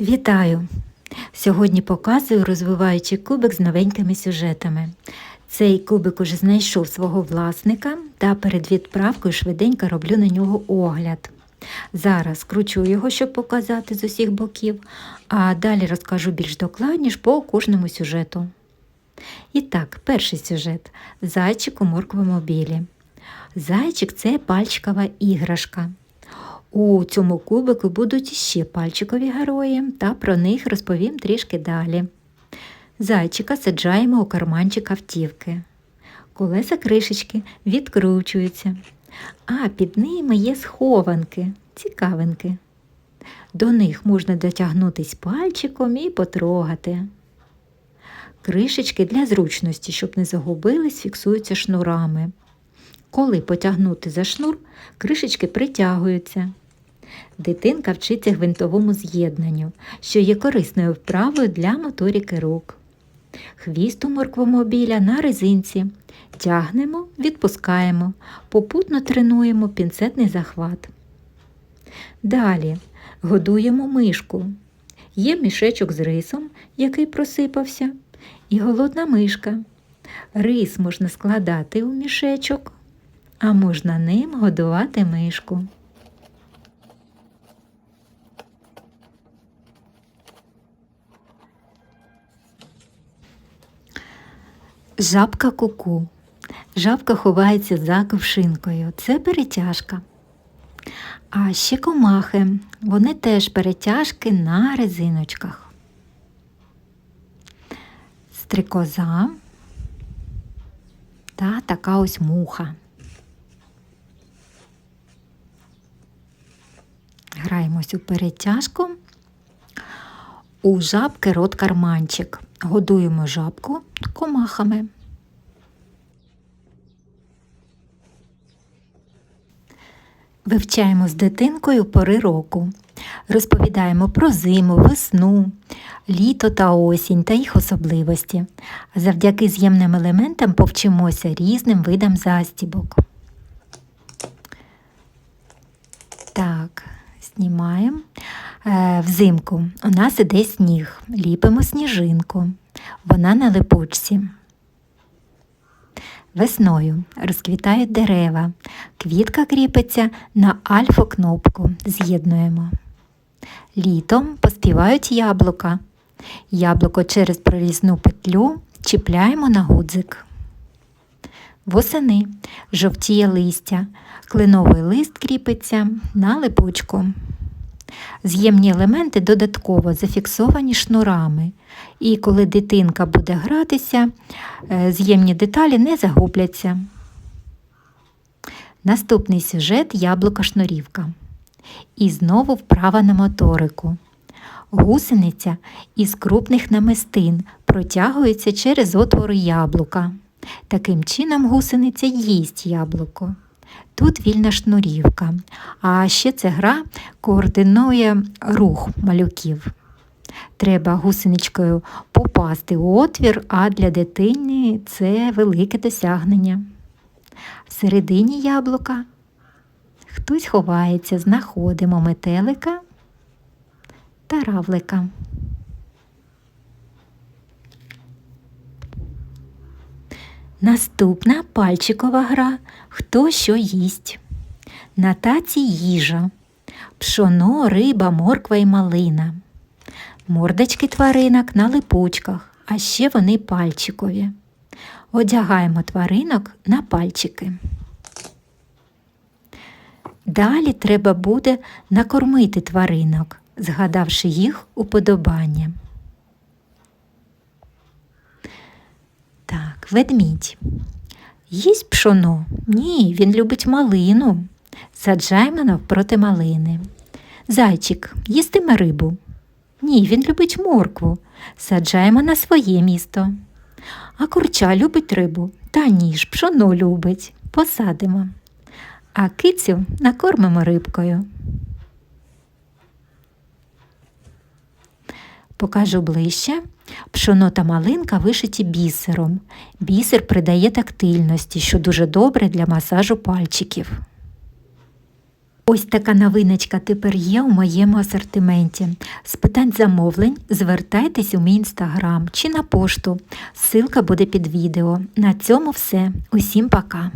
Вітаю! Сьогодні показую розвиваючий кубик з новенькими сюжетами. Цей кубик уже знайшов свого власника та перед відправкою швиденько роблю на нього огляд. Зараз кручу його, щоб показати з усіх боків, а далі розкажу більш докладніше по кожному сюжету. І так, перший сюжет зайчик у морквому білі. Зайчик це пальчикова іграшка. У цьому кубику будуть ще пальчикові герої, та про них розповім трішки далі. Зайчика саджаємо у карманчик автівки. Колеса кришечки відкручуються, а під ними є схованки, цікавинки. До них можна дотягнутись пальчиком і потрогати. Кришечки для зручності, щоб не загубились, фіксуються шнурами. Коли потягнути за шнур, кришечки притягуються. Дитинка вчиться гвинтовому з'єднанню, що є корисною вправою для моторіки рук. Хвіст у морквомобіля на резинці. Тягнемо, відпускаємо, попутно тренуємо пінцетний захват. Далі годуємо мишку. Є мішечок з рисом, який просипався, і голодна мишка. Рис можна складати у мішечок, а можна ним годувати мишку. Жабка куку. Жабка ховається за ковшинкою. Це перетяжка. А ще комахи. Вони теж перетяжки на резиночках. Стрикоза та така ось муха. Граємось у перетяжку. У жабки рот карманчик. Годуємо жабку комахами. Вивчаємо з дитинкою пори року. Розповідаємо про зиму, весну, літо та осінь та їх особливості. Завдяки з'ємним елементам повчимося різним видам застібок. Так, знімаємо. Е, Взимку у нас іде сніг, ліпимо сніжинку. Вона на липучці. Весною розквітають дерева. Квітка кріпиться на альфа-кнопку. З'єднуємо. Літом поспівають яблука. Яблуко через прорізну петлю чіпляємо на гудзик. Восени жовтіє листя. Кленовий лист кріпиться на липучку. З'ємні елементи додатково зафіксовані шнурами, і коли дитинка буде гратися, е, з'ємні деталі не загубляться. Наступний сюжет яблука шнурівка. І знову вправа на моторику. Гусениця із крупних намистин протягується через отвори яблука. Таким чином гусениця їсть яблуко. Тут вільна шнурівка, а ще ця гра координує рух малюків. Треба гусеничкою попасти у отвір, а для дитини це велике досягнення. Всередині яблука хтось ховається, знаходимо метелика та равлика. Наступна пальчикова гра Хто що їсть. На таці їжа, пшоно, риба, морква і малина. Мордочки тваринок на липучках, а ще вони пальчикові. Одягаємо тваринок на пальчики. Далі треба буде накормити тваринок, згадавши їх уподобання. Так, ведмідь. Їсть пшоно? Ні, він любить малину. Саджаємо навпроти малини. Зайчик їстиме рибу. Ні, він любить моркву. Саджаємо на своє місто. А курча любить рибу, та ні ж, пшоно любить. Посадимо. А кицю накормимо рибкою. Покажу ближче. Пшоно та малинка вишиті бісером. Бісер придає тактильності, що дуже добре для масажу пальчиків. Ось така новиночка тепер є у моєму асортименті. З питань замовлень звертайтесь у мій інстаграм чи на пошту. Ссылка буде під відео. На цьому все. Усім пока!